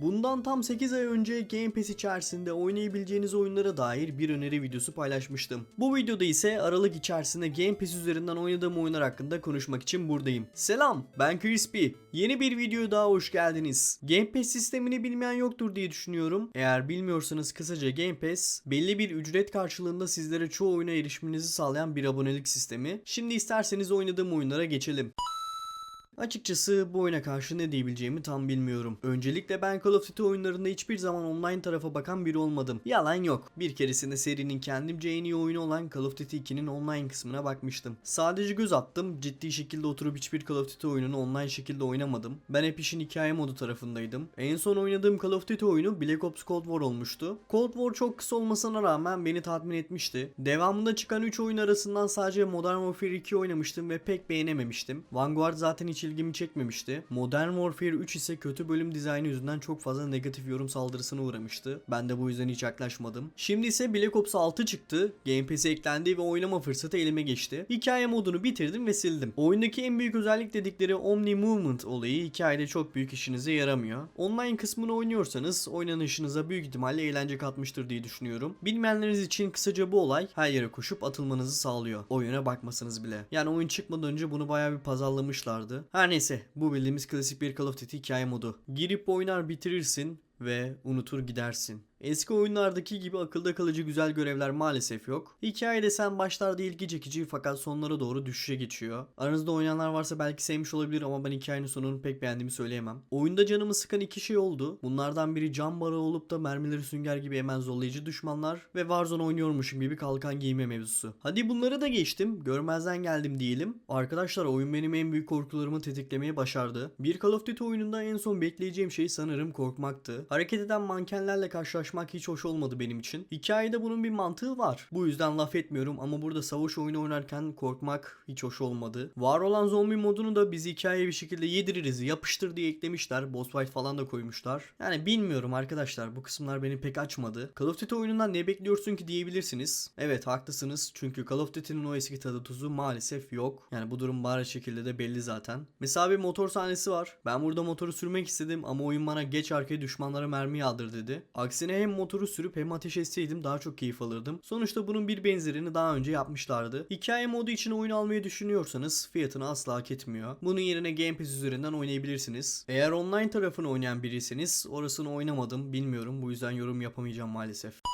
Bundan tam 8 ay önce Game Pass içerisinde oynayabileceğiniz oyunlara dair bir öneri videosu paylaşmıştım. Bu videoda ise Aralık içerisinde Game Pass üzerinden oynadığım oyunlar hakkında konuşmak için buradayım. Selam, ben Crispy. Yeni bir videoya daha hoş geldiniz. Game Pass sistemini bilmeyen yoktur diye düşünüyorum. Eğer bilmiyorsanız kısaca Game Pass, belli bir ücret karşılığında sizlere çoğu oyuna erişiminizi sağlayan bir abonelik sistemi. Şimdi isterseniz oynadığım oyunlara geçelim. Açıkçası bu oyuna karşı ne diyebileceğimi tam bilmiyorum. Öncelikle ben Call of Duty oyunlarında hiçbir zaman online tarafa bakan biri olmadım. Yalan yok. Bir keresinde serinin kendimce en iyi oyunu olan Call of Duty 2'nin online kısmına bakmıştım. Sadece göz attım. Ciddi şekilde oturup hiçbir Call of Duty oyununu online şekilde oynamadım. Ben hep işin hikaye modu tarafındaydım. En son oynadığım Call of Duty oyunu Black Ops Cold War olmuştu. Cold War çok kısa olmasına rağmen beni tatmin etmişti. Devamında çıkan 3 oyun arasından sadece Modern Warfare 2 oynamıştım ve pek beğenememiştim. Vanguard zaten hiç ilgimi çekmemişti. Modern Warfare 3 ise kötü bölüm dizaynı yüzünden çok fazla negatif yorum saldırısına uğramıştı. Ben de bu yüzden hiç yaklaşmadım. Şimdi ise Black Ops 6 çıktı. Game Pass'e eklendi ve oynama fırsatı elime geçti. Hikaye modunu bitirdim ve sildim. Oyundaki en büyük özellik dedikleri Omni Movement olayı hikayede çok büyük işinize yaramıyor. Online kısmını oynuyorsanız oynanışınıza büyük ihtimalle eğlence katmıştır diye düşünüyorum. Bilmeyenleriniz için kısaca bu olay her yere koşup atılmanızı sağlıyor. Oyuna bakmasanız bile. Yani oyun çıkmadan önce bunu bayağı bir pazarlamışlardı. Her neyse bu bildiğimiz klasik bir Call of Duty hikaye modu. Girip oynar bitirirsin ve unutur gidersin. Eski oyunlardaki gibi akılda kalıcı güzel görevler maalesef yok. Hikaye desen başlarda ilgi çekici fakat sonlara doğru düşüşe geçiyor. Aranızda oynayanlar varsa belki sevmiş olabilir ama ben hikayenin sonunu pek beğendiğimi söyleyemem. Oyunda canımı sıkan iki şey oldu. Bunlardan biri can barı olup da mermileri sünger gibi hemen zorlayıcı düşmanlar ve Warzone oynuyormuşum gibi kalkan giyme mevzusu. Hadi bunları da geçtim. Görmezden geldim diyelim. Arkadaşlar oyun benim en büyük korkularımı tetiklemeye başardı. Bir Call of Duty oyununda en son bekleyeceğim şey sanırım korkmaktı. Hareket eden mankenlerle karşılaşmak hiç hoş olmadı benim için. Hikayede bunun bir mantığı var. Bu yüzden laf etmiyorum ama burada savaş oyunu oynarken korkmak hiç hoş olmadı. Var olan zombi modunu da biz hikayeye bir şekilde yediririz, yapıştır diye eklemişler. Boss fight falan da koymuşlar. Yani bilmiyorum arkadaşlar bu kısımlar beni pek açmadı. Call of Duty oyunundan ne bekliyorsun ki diyebilirsiniz. Evet haklısınız çünkü Call of Duty'nin o eski tadı tuzu maalesef yok. Yani bu durum bariz şekilde de belli zaten. Mesela bir motor sahnesi var. Ben burada motoru sürmek istedim ama oyun bana geç arkaya düşmanlara mermi yağdır dedi. Aksine hem motoru sürüp hem ateş etseydim daha çok keyif alırdım. Sonuçta bunun bir benzerini daha önce yapmışlardı. Hikaye modu için oyun almayı düşünüyorsanız fiyatını asla hak etmiyor. Bunun yerine Game Pass üzerinden oynayabilirsiniz. Eğer online tarafını oynayan biriyseniz orasını oynamadım bilmiyorum bu yüzden yorum yapamayacağım maalesef.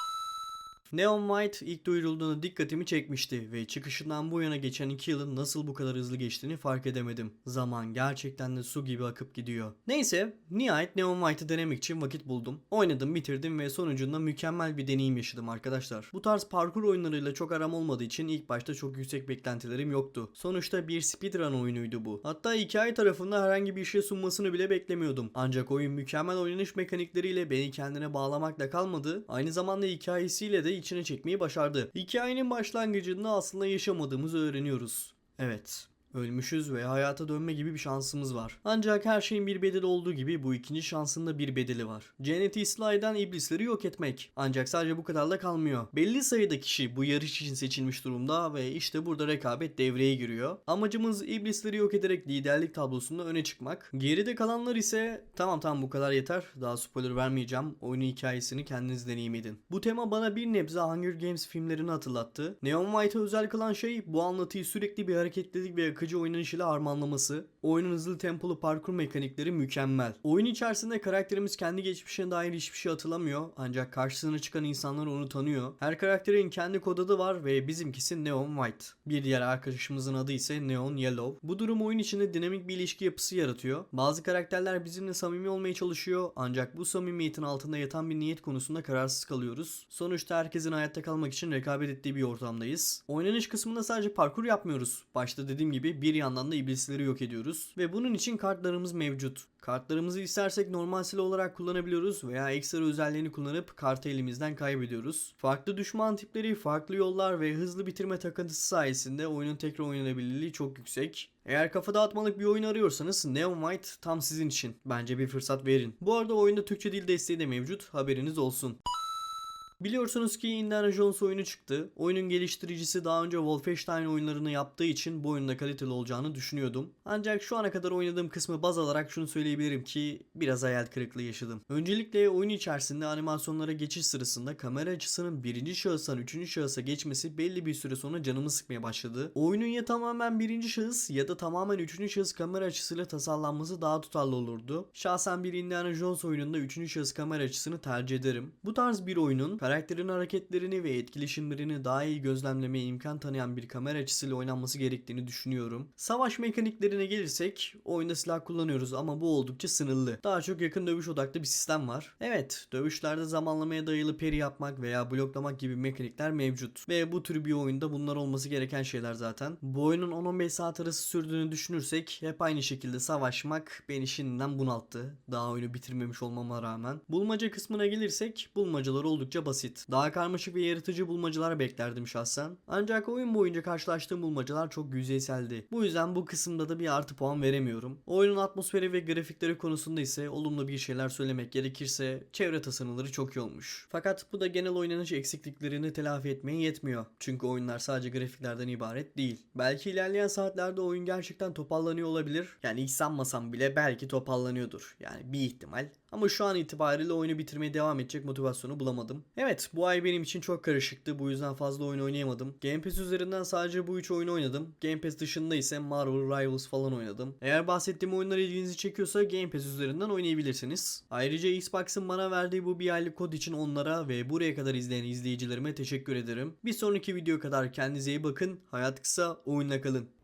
Neon White ilk duyurulduğunda dikkatimi çekmişti ve çıkışından bu yana geçen 2 yılın nasıl bu kadar hızlı geçtiğini fark edemedim. Zaman gerçekten de su gibi akıp gidiyor. Neyse nihayet Neon White'ı denemek için vakit buldum. Oynadım bitirdim ve sonucunda mükemmel bir deneyim yaşadım arkadaşlar. Bu tarz parkur oyunlarıyla çok aram olmadığı için ilk başta çok yüksek beklentilerim yoktu. Sonuçta bir speedrun oyunuydu bu. Hatta hikaye tarafında herhangi bir şey sunmasını bile beklemiyordum. Ancak oyun mükemmel oynanış mekanikleriyle beni kendine bağlamakla kalmadı. Aynı zamanda hikayesiyle de içine çekmeyi başardı. Hikayenin başlangıcında aslında yaşamadığımızı öğreniyoruz. Evet. Ölmüşüz ve hayata dönme gibi bir şansımız var. Ancak her şeyin bir bedeli olduğu gibi bu ikinci şansın da bir bedeli var. Cenneti ıslah eden iblisleri yok etmek. Ancak sadece bu kadarla kalmıyor. Belli sayıda kişi bu yarış için seçilmiş durumda ve işte burada rekabet devreye giriyor. Amacımız iblisleri yok ederek liderlik tablosunda öne çıkmak. Geride kalanlar ise tamam tamam bu kadar yeter. Daha spoiler vermeyeceğim. Oyunun hikayesini kendiniz deneyim edin. Bu tema bana bir nebze Hunger Games filmlerini hatırlattı. Neon White'ı özel kılan şey bu anlatıyı sürekli bir hareketlilik ve akıcı oynanış ile harmanlaması. Oyunun hızlı tempolu parkur mekanikleri mükemmel. Oyun içerisinde karakterimiz kendi geçmişine dair hiçbir şey hatırlamıyor ancak karşısına çıkan insanlar onu tanıyor. Her karakterin kendi kod adı var ve bizimkisi Neon White. Bir diğer arkadaşımızın adı ise Neon Yellow. Bu durum oyun içinde dinamik bir ilişki yapısı yaratıyor. Bazı karakterler bizimle samimi olmaya çalışıyor ancak bu samimiyetin altında yatan bir niyet konusunda kararsız kalıyoruz. Sonuçta herkesin hayatta kalmak için rekabet ettiği bir ortamdayız. Oynanış kısmında sadece parkur yapmıyoruz. Başta dediğim gibi bir yandan da iblisleri yok ediyoruz. Ve bunun için kartlarımız mevcut. Kartlarımızı istersek normal silah olarak kullanabiliyoruz veya ekstra özelliğini kullanıp kartı elimizden kaybediyoruz. Farklı düşman tipleri, farklı yollar ve hızlı bitirme takıntısı sayesinde oyunun tekrar oynanabilirliği çok yüksek. Eğer kafa dağıtmalık bir oyun arıyorsanız Neon White tam sizin için. Bence bir fırsat verin. Bu arada oyunda Türkçe dil desteği de mevcut. Haberiniz olsun. Biliyorsunuz ki Indiana Jones oyunu çıktı. Oyunun geliştiricisi daha önce Wolfenstein oyunlarını yaptığı için bu oyunda kaliteli olacağını düşünüyordum. Ancak şu ana kadar oynadığım kısmı baz alarak şunu söyleyebilirim ki biraz hayal kırıklığı yaşadım. Öncelikle oyun içerisinde animasyonlara geçiş sırasında kamera açısının birinci şahıstan üçüncü şahısa geçmesi belli bir süre sonra canımı sıkmaya başladı. Oyunun ya tamamen birinci şahıs ya da tamamen üçüncü şahıs kamera açısıyla tasarlanması daha tutarlı olurdu. Şahsen bir Indiana Jones oyununda üçüncü şahıs kamera açısını tercih ederim. Bu tarz bir oyunun karakterin hareketlerini ve etkileşimlerini daha iyi gözlemlemeye imkan tanıyan bir kamera açısıyla oynanması gerektiğini düşünüyorum. Savaş mekaniklerine gelirsek oyunda silah kullanıyoruz ama bu oldukça sınırlı. Daha çok yakın dövüş odaklı bir sistem var. Evet, dövüşlerde zamanlamaya dayalı peri yapmak veya bloklamak gibi mekanikler mevcut. Ve bu tür bir oyunda bunlar olması gereken şeyler zaten. Bu oyunun 10-15 saat arası sürdüğünü düşünürsek hep aynı şekilde savaşmak beni şimdiden bunalttı. Daha oyunu bitirmemiş olmama rağmen. Bulmaca kısmına gelirsek bulmacalar oldukça basit. Daha karmaşık ve yaratıcı bulmacalar beklerdim şahsen. Ancak oyun boyunca karşılaştığım bulmacalar çok yüzeyseldi. Bu yüzden bu kısımda da bir artı puan veremiyorum. Oyunun atmosferi ve grafikleri konusunda ise olumlu bir şeyler söylemek gerekirse çevre tasarımları çok iyi olmuş. Fakat bu da genel oynanış eksikliklerini telafi etmeye yetmiyor. Çünkü oyunlar sadece grafiklerden ibaret değil. Belki ilerleyen saatlerde oyun gerçekten toparlanıyor olabilir. Yani hiç sanmasam bile belki toparlanıyordur. Yani bir ihtimal. Ama şu an itibariyle oyunu bitirmeye devam edecek motivasyonu bulamadım. Evet bu ay benim için çok karışıktı. Bu yüzden fazla oyun oynayamadım. Game Pass üzerinden sadece bu üç oyunu oynadım. Game Pass dışında ise Marvel Rivals falan oynadım. Eğer bahsettiğim oyunlar ilginizi çekiyorsa Game Pass üzerinden oynayabilirsiniz. Ayrıca Xbox'ın bana verdiği bu bir aylık kod için onlara ve buraya kadar izleyen izleyicilerime teşekkür ederim. Bir sonraki video kadar kendinize iyi bakın. Hayat kısa, oyunla kalın.